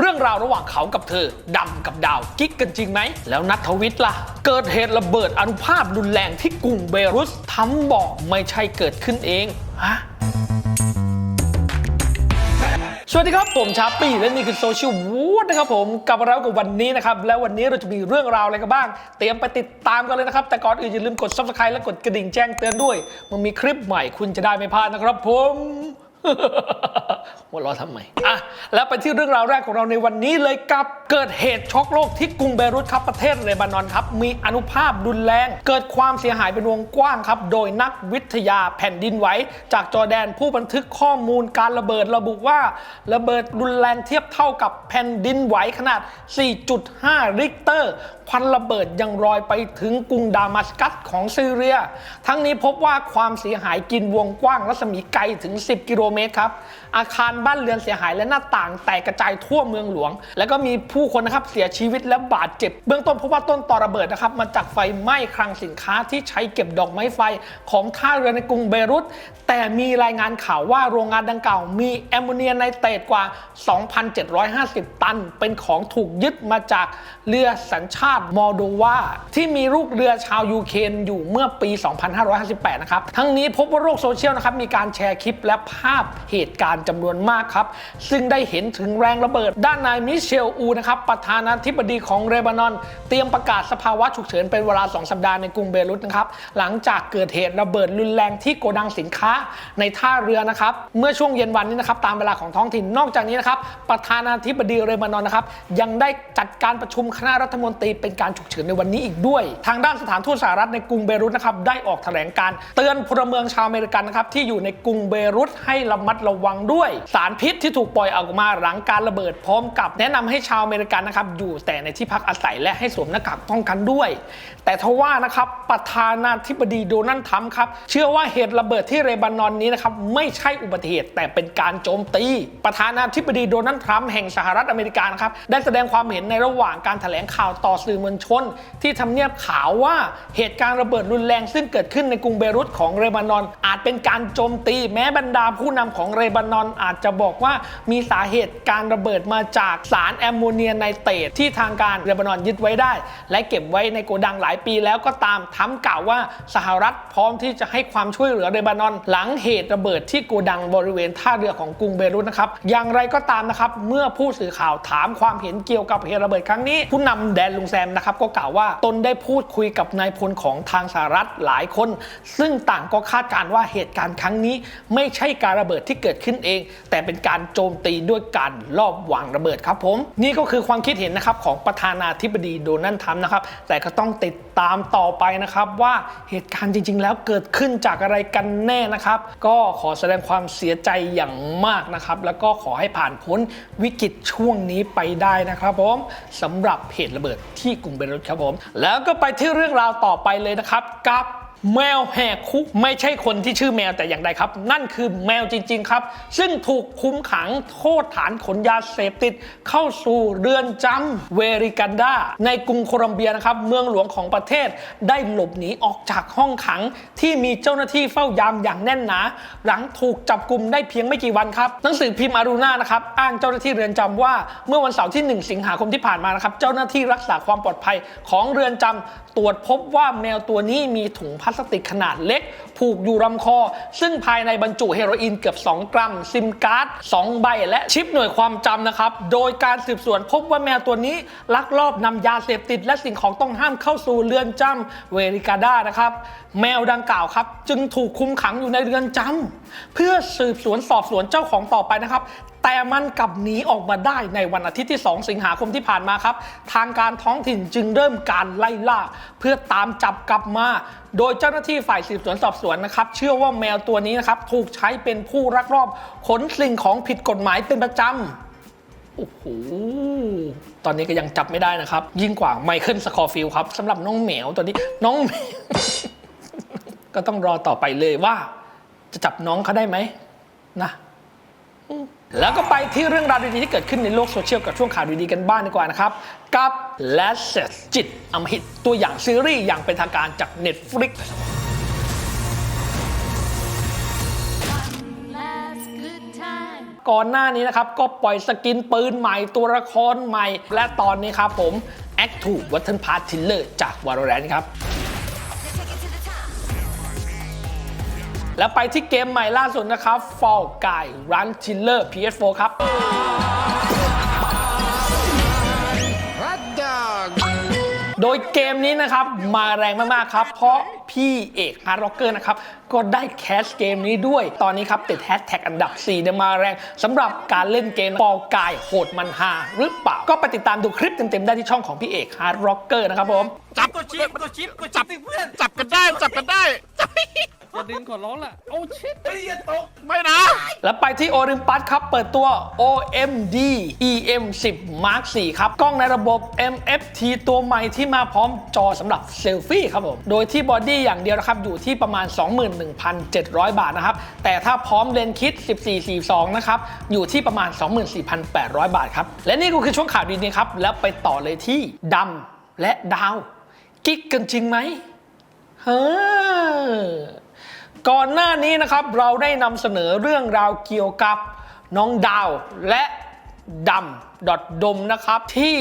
เรื่องราวระหว่างเขากับเธอดำกับดาวกิ๊กกันจริงไหม แล้วนัทวิทย์ล่ะ เกิดเหตุระเบิดอนุภาพรุนแรงที่กรุงเบรุสทำบอกไม่ใช่เกิดขึ้นเองฮะสวัสดีครับ ผมชาปี้และนี่คือโซเชียลวูดนะครับผมกลับมาแล้วกับวันนี้นะครับ แล้ววันนี้เราจะมีเรื่องราวอะไรกันบ้าง เตรียมไปติดตามกันเลยนะครับ แต่ก่อนอื่นอย่าลืมกด subscribe และกดกระดิ่งแจ้งเตือนด้วยมันมีคลิปใหม่คุณจะได้ไม่พลาดนะครับผม หัว่าล้อทำไมอะแล้วไปที่เรื่องราวแรกของเราในวันนี้เลยกับเกิดเหตุช็อกโลกที่กรุงเบรุตครับประเทศเลบานอนครับ มีอนุภาพรุนแรง เกิดความเสียหายเป็นวงกว้างครับ โดยนักวิทยาแผ่นดินไหวจากจอแดนผู้บันทึกข้อมูลการระเบิดระบุว่า ระเบิดรุนแรงเทียบเท่ากับแผ่นดินไหวขนาด 4.5 ริกเตอร์ ควันระเบิดยังลอยไปถึงกรุงดามัสกัสของซีเรีย ทั้งนี้พบว่าความเสียหายกินวงกว้างรัศมีไกลถึง 10 กิโลเมตรครับ อาคารบ้านเรือนเสียหายและหน้าต่างแตกกระจายทั่วเมืองหลวง แล้วก็มีผู้คนนะครับเสียชีวิตและบาดเจ็บ เบื้องต้นพบว่าต้นต่อระเบิดนะครับมาจากไฟไหม้คลังสินค้าที่ใช้เก็บดอกไม้ไฟของท่าเรือในกรุงเบรุต แต่มีรายงานข่าวว่าโรงงานดังกล่าวมีแอมโมเนียไนเตรตกว่า 2,750 ตัน เป็นของถูกยึดมาจากเรือสัญชาติมอลโดวาที่มีลูกเรือชาวยูเครนอยู่เมื่อปี 2558 นะครับ ทั้งนี้พบว่าโลกโซเชียลนะครับมีการแชร์คลิปและภาพเหตุการณ์จำนวนมากครับ ซึ่งได้เห็นถึงแรงระเบิด ด้านนายมิเชลอูนะครับประธานาธิบดีของเลบานอน เตรียมประกาศสภาวะฉุกเฉินเป็นเวลา 2 สัปดาห์ในกรุงเบรุตนะครับหลังจากเกิดเหตุระเบิดรุนแรงที่โกดังสินค้าในท่าเรือนะครับเมื่อช่วงเย็นวันนี้นะครับตามเวลาของท้องถิ่นนอกจากนี้นะครับประธานาธิบดีเลบานอนนะครับยังได้จัดการประชุมคณะรัฐมนตรีเป็นการฉุกเฉินในวันนี้อีกด้วย ทางด้านสถานทูตสหรัฐในกรุงเบรุตนะครับได้ออกแถลงการเตือนพลเมืองชาวอเมริกันนะครับที่อยู่ในกรุงเบรุตให้ระมัดระวังด้วย สารพิษที่ถูกปล่อยออกมาหลังการระเบิดพร้อมกับแนะนำให้ชาวอเมริกันนะครับอยู่แต่ในที่พักอาศัยและให้สวมหน้ากากป้องกันด้วย แต่ทว่านะครับประธานาธิบดีโดนัลด์ทรัมป์ครับเชื่อว่าเหตุระเบิดที่เลบานอนนี้นะครับไม่ใช่อุบัติเหตุแต่เป็นการโจมตี ประธานาธิบดีโดนัลด์ทรัมป์แห่งสหรัฐอเมริกานะครับได้แสดงความเห็นในระหว่างการแถลงข่าวต่อสื่อมวลชน ที่ทำเนียบข่าวว่าเหตุการณ์ระเบิดรุนแรง ซึ่งเกิดขึ้นในกรุงเบรุตของเลบานอน อาจเป็นการโจมตี แม้บรรดาผู้นำของเลบานอนอาจจะบอกว่ามีสาเหตุการระเบิดมาจากสารแอมโมเนียไนเตรตที่ทางการเลบานอนยึดไว้ได้ และเก็บไว้ในโกดังหลายปีแล้วก็ตามทรัมป์กล่าวว่าสหรัฐพร้อมที่จะให้ความช่วยเหลือเลบานอน หลังเหตุระเบิดที่โกดังบริเวณท่าเรือของกรุงเบรุตนะครับอย่างไรก็ตามนะครับเมื่อผู้สื่อข่าวถามความเห็นเกี่ยวกับเหตุระเบิดครั้งนี้ ผู้นำแดนลุงแซมนะครับก็กล่าวว่าตนได้พูดคุยกับนายพลของทางสหรัฐหลายคน ซึ่งต่างก็คาดการว่าเหตุการณ์ครั้งนี้ ไม่ใช่การระเบิดที่เกิดขึ้นเอง แต่เป็นการโจมตีด้วยการลอบวางระเบิดครับผม นี่ก็คือความคิดเห็นนะครับของประธานาธิบดีโดนัลด์ทรัมป์นะครับแต่ก็ต้องติดตามต่อไปนะครับ ว่าเหตุการณ์จริง ๆ แล้วเกิดขึ้นจากอะไรกันแน่นะครับ ก็ขอแสดงความเสียใจอย่างมากนะครับ แล้วก็ขอให้ผ่านพ้นวิกฤตช่วงนี้ไปได้นะครับผมสำหรับเหตุระเบิดที่กรุงเบรุตครับผม แล้วก็ไปที่เรื่องราวต่อไปเลยนะครับกับ แมวแหกคุกไม่ใช่คนที่ชื่อแมวแต่อย่างใดครับ นั่นคือแมวจริง ๆ ครับ ซึ่งถูกคุมขังโทษฐานขนยาเสพติด เข้าสู่เรือนจำเวริกันดา ในกรุงโคลัมเบียนะครับ เมืองหลวงของประเทศได้หลบหนีออกจากห้องขัง ที่มีเจ้าหน้าที่เฝ้ายามอย่างแน่นหนา หลังถูกจับกลุมได้เพียงไม่กี่วันครับหนังสือพิมพ์อารูนานะครับอ้างเจ้าหน้าที่เรือนจำว่าเมื่อวันเสาร์ที่ 1 สิงหาคมที่ผ่านมานะครับเจ้าหน้าที่รักษาความปลอดภัยของเรือนจำตรวจพบว่าแมวตัวนี้มีถุงพลาสติกขนาดเล็ก ผูกอยู่ลำคอ ซึ่งภายในบรรจุเฮโรอีนเกือบ 2 กรัม ซิมการ์ด 2 ใบ และชิปหน่วยความจำนะครับ โดยการสืบสวนพบว่าแมวตัวนี้ ลักลอบนำยาเสพติด และสิ่งของต้องห้ามเข้าสู่เรือนจำเวริกาด้านะครับ แมวดังกล่าวครับ จึงถูกคุมขังอยู่ในเรือนจำเพื่อสืบสวนสอบสวนเจ้าของต่อไปนะครับ แต่มันกลับหนีออกมาได้ในวันอาทิตย์ที่ 2 สิงหาคมที่ผ่านมาครับ ทางการท้องถิ่นจึงเริ่มการไล่ล่า เพื่อตามจับกลับมา โดยเจ้าหน้าที่ฝ่ายสืบสวนสอบสวนนะครับ เชื่อว่าแมวตัวนี้นะครับถูกใช้เป็นผู้รักรอบขนสิ่งของผิดกฎหมายเป็นประจำโอ้โห ตอนนี้ก็ยังจับไม่ได้นะครับ ยิ่งกว่าไมเคิลสคอร์ฟิลครับสำหรับน้องแมวตัวนี้ น้อง ก็ต้องรอต่อไปเลยว่า จะจับน้องเขาได้ไหมนะ แล้วก็ไปที่เรื่องราวดีๆที่เกิดขึ้นในโลกโซเชียลกับช่วงข่าวดีๆกันบ้างดีกว่านะครับ กับ l a s e s จิตอมหิตตัวอย่างซีรีส์อย่างเป็นทางการจาก Netflix ก่อนหน้านี้นะครับ ก็ปล่อยสกินปืนใหม่ตัวละครใหม่ และตอนนี้ครับผม Act 2 Weapon Part Tiller จาก Valorant ครับ แล้วไปที่เกมใหม่ล่าสุดนะครับ Fall Guy Run Chiller PS4 ครับ โดยเกมนี้นะครับ มาแรงมาก ๆ ครับ เพราะพี่เอกฮาร์ดร็อกเกอร์นะครับ ก็ได้แคสเกมนี้ด้วย ตอนนี้ครับ ติดแฮชแท็กอันดับ4เนี่ยมาแรงสำหรับการเล่นเกมปอกายโหดมันฮาหรือเปล่า ก็ไปติดตามดูคลิปเต็ม ๆ ได้ที่ช่องของพี่เอกฮาร์ดร็อกเกอร์นะครับผม จับตัวชิปตัวชิปตัวจับเพื่อน จับกันได้ จับกันได้จับ อย่าดึงขอร้องล่ะ โอ้ชิตไม่นะ แล้วไปที่โอลิมปัสครับ เปิดตัว OMD EM 10 Mark 4ครับ กล้องในระบบ MFT ตัวใหม่ที่มาพร้อมจอสำหรับเซลฟี่ครับผม โดยที่บอดี้อย่างเดียวนะครับ อยู่ที่ประมาณ 21,700 บาทนะครับ แต่ถ้าพร้อมเลนส์คิด 1442 นะครับ อยู่ที่ประมาณ 24,800 บาทครับ และนี่ก็คือช่วงข่าวดีนี้ครับ แล้วไปต่อเลยที่ดำและดาว กิ๊กกันจริงไหมเฮ้อ ก่อนหน้านี้นะครับเราได้นำเสนอเรื่องราวเกี่ยวกับน้องดาวและดำดอดดมนะครับที่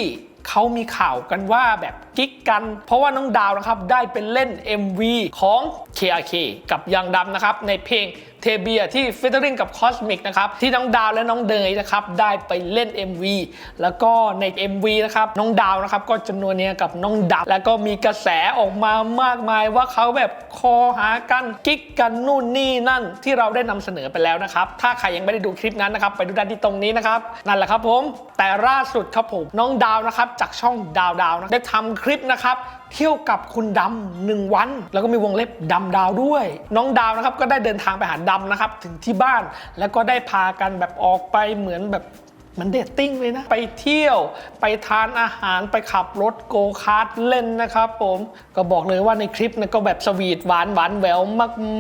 เขามีข่าวกันว่าแบบกิ๊กกัน เพราะว่าน้องดาวนะครับได้เป็นเล่น MV ของ KRK กับยังดำนะครับในเพลง เทเบียที่ฟิตเตอริงกับคอสมิกนะครับที่น้องดาวและน้องเดยนะครับได้ไปเล่น MV แล้วก็ใน MV นะครับน้องดาวนะครับก็จะนัวเนี้ยกับน้องดำแล้วก็มีกระแสออกมามากมายว่าเขาแบบคอหากันกิ๊กกันนู่นนี่นั่นที่เราได้นำเสนอไปแล้วนะครับถ้าใครยังไม่ได้ดูคลิปนั้นนะครับไปดูได้ที่ตรงนี้นะครับนั่นแหละครับผมแต่ล่าสุดครับผมน้องดาวนะครับจากช่องดาวดาวนะได้ทำคลิปนะครับ เที่ยวกับคุณดำหนึ่งวัน แล้วก็มีวงเล็บดำดาวด้วย น้องดาวนะครับก็ได้เดินทางไปหาดำนะครับถึงที่บ้าน แล้วก็ได้พากันแบบออกไปเหมือนแบบ มันเดทติ้งเลยนะ ไปเที่ยวไปทานอาหารไปขับรถโกคาร์ทเล่นนะครับผมก็บอกเลยว่าในคลิปนะก็แบบสวีทหวานหวานแหวว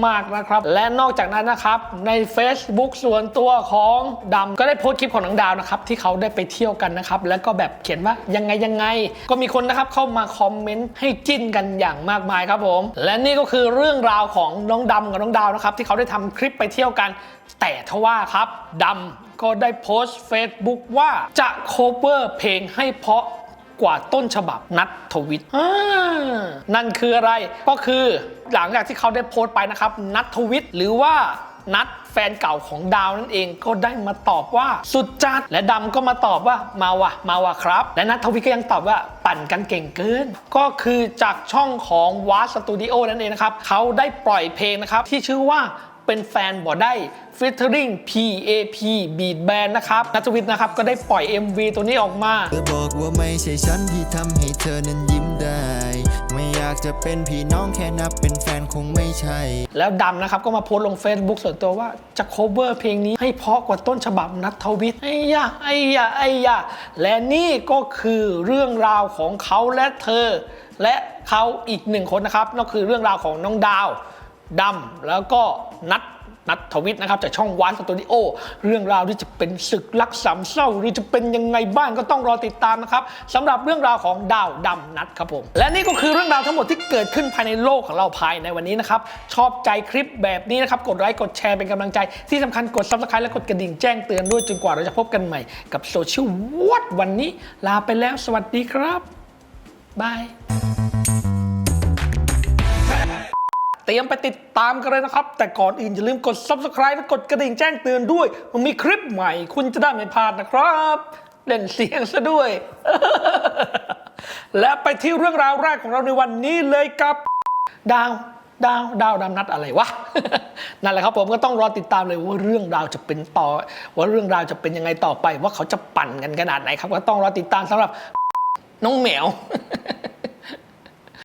มาก ๆ นะครับ และนอกจากนั้นนะครับ ใน Facebook ส่วนตัวของดำก็ได้โพสต์คลิปของน้องดาวนะครับ ที่เขาได้ไปเที่ยวกันนะครับ แล้วก็แบบเขียนว่ายังไงยังไง ก็มีคนนะครับเข้ามาคอมเมนต์ให้จิ้นกันอย่างมากมายครับผม และนี่ก็คือเรื่องราวของน้องดำกับน้องดาวนะครับที่เขาได้ทำคลิปไปเที่ยวกัน แต่ทว่าครับดำ ก็ได้โพสต์ Facebook ว่าจะโคเวอร์เพลงให้เพราะกว่าต้นฉบับนัททวิตอ่านั่นคืออะไรก็คือหลังจากที่เขาได้โพสต์ไปนะครับ นัททวิตหรือว่านัทแฟนเก่าของดาวนั่นเองก็ได้มาตอบว่าสุดจัดและดำก็มาตอบว่ามาว่ะมาว่ะครับ และนัททวิตก็ยังตอบว่าปั่นกันเก่งเกิน ก็คือจากช่องของวาสตูดิโอนั่นเองนะครับ เขาได้ปล่อยเพลงนะครับ ที่ชื่อว่า เป็นแฟนบ่ได้ featuring PAP Beat Band นะครับนัทวิทย์นะครับก็ได้ปล่อย MV ตัวนี้ออกมาเธอบอกว่าไม่ใช่ฉันที่ทำให้เธอนั้นยิ้มได้ไม่อยากจะเป็นพี่น้องแค่นับเป็นแฟนคงไม่ใช่ แล้วดำนะครับก็มาโพสต์ลง Facebook ส่วนตัวว่าจะ cover เพลงนี้ให้เพราะกว่าต้นฉบับนัทวิทย์ไอ้ยะไอ้ยะไอ้ยะและนี่ก็คือเรื่องราวของเขาและเธอ และเขาอีกหนึ่งคนนะครับนั่นคือเรื่องราวของน้องดาว ดำแล้วก็นัทนัททวิทย์นะครับจากช่องวานสตูดิโอเรื่องราวที่จะเป็นศึกรักสามเศร้าหรือจะเป็นยังไงบ้างก็ต้องรอติดตามนะครับสำหรับเรื่องราวของดาวดำนัทครับผมและนี่ก็คือเรื่องราวทั้งหมดที่เกิดขึ้นภายในโลกของเราภายในวันนี้นะครับชอบใจคลิปแบบนี้นะครับกดไลค์กดแชร์เป็นกำลังใจ ที่สำคัญกด subscribe และกดกระดิ่งแจ้งเตือนด้วยจนกว่าเราจะพบกันใหม่กับโซเชียลวอดวันนี้ ลาไปแล้วสวัสดีครับบาย รียมไปติดตามกันเลยนะครับ แต่ก่อนอื่นอย่าลืมกด subscribe และกดกระดิ่งแจ้งเตือนด้วย มันมีคลิปใหม่ คุณจะได้ไม่พลาดนะครับ เล่นเสียงซะด้วย และไปที่เรื่องราวแรกของเราในวันนี้เลยกับ ดาวดาวดาวดำนัดอะไรวะนั่นแหละครับผมก็ต้องรอติดตามเลยว่าเรื่องราวจะเป็นต่อ ว่าเรื่องราวจะเป็นยังไงต่อไป ว่าเขาจะปั่นกันขนาดไหนครับ ก็ต้องรอติดตามสำหรับน้องแมว